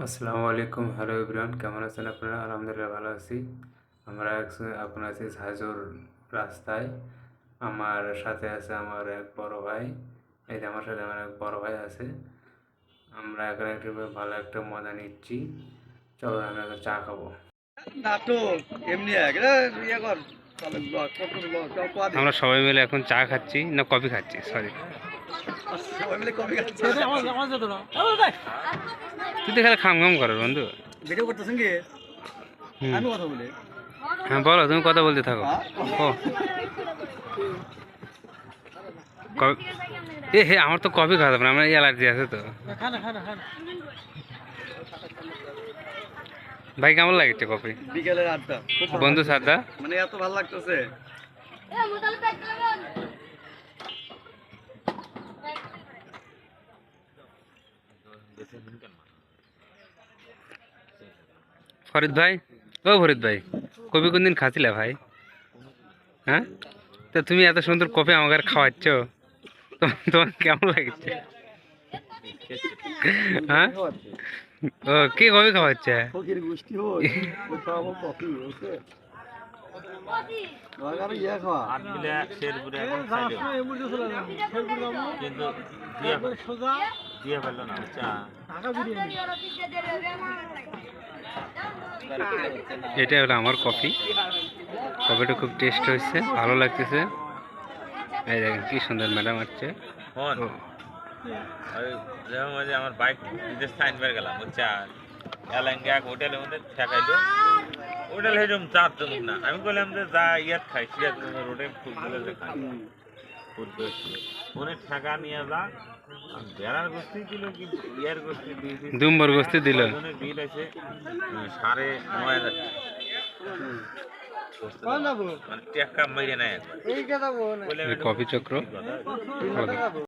আসসালামু আলাইকুম হ্যালো ইব্রান কেমন আছেন আপনারা? আলহামদুলিল্লাহ ভালো আছি। আমরা এক- এখন আছি হাজুর রাস্তায়। আমার সাথে আছে আমার এক বড় ভাই। এই যে আমার সাথে আমার এক বড় ভাই আছে। আমরা এখন একটু ভালো একটা মজা নিচ্ছি। চলো আমরা এখন চা খাব। ইয়ে আমরা সবাই মিলে এখন চা খাচ্ছি না কফি খাচ্ছি সরি তুই তো খালি খাম খাম করো বন্ধু। ভিডিও করতেছেন কি? আমি কথা বলি। হ্যাঁ বলো তুমি কথা বলতে থাকো। হ্যাঁ? ও। ক- এ হে আমার তো কফি খাওয়া যাবে না আমার অ্যালার্জি আছে তো। ভাই কেমন লাগছে কফি? বিকেলের আড্ডা বন্ধু। সাদা মানে এত ভালো লাগতেছে। ফরিদ ভাই? ও ফরিদ ভাই কফি কোনদিন খাচ্ছিলে ভাই? হ্যাঁ? তো তুমি এত সুন্দর কফি আমাকে আর খাওয়াচ্ছ তোমার কেমন লাগছে? হ্যাঁ? ও কে কফি খাওয়াচ্ছে? ফকির দিয়ে ফেলল না এটা হলো আমার কফি। কফিটা খুব টেস্ট হয়েছে ভালো লাগতেছে। এই দেখেন কি সুন্দর ম্যাডাম আসছে। আমার বাইক বিদেশ সাইন বের গেলাম বুঝছা? এলাঙ্গে এক হোটেলের মধ্যে ঠেকাইলো হোটেল হেরম চা তুমি না। আমি বললাম যে যা ইয়াত খাই সিয়াত রোডে ফুটবলে যে খাই। ফুটবল ফোনে ঠেকা নিয়ে যা আর বেড়ার গোষ্ঠী দিল কিন্তু ইয়ার গোষ্ঠী দুই দিন দুম্বর গোস্তি দিল ছয়জনের বিল আছে উম, সাড়ে নয় হাজার টাকা। মানে টেক্কা মেরে নেয় একবার এই কথা বল বললাম, এটা কফি চক্র কি কথা? ভালো।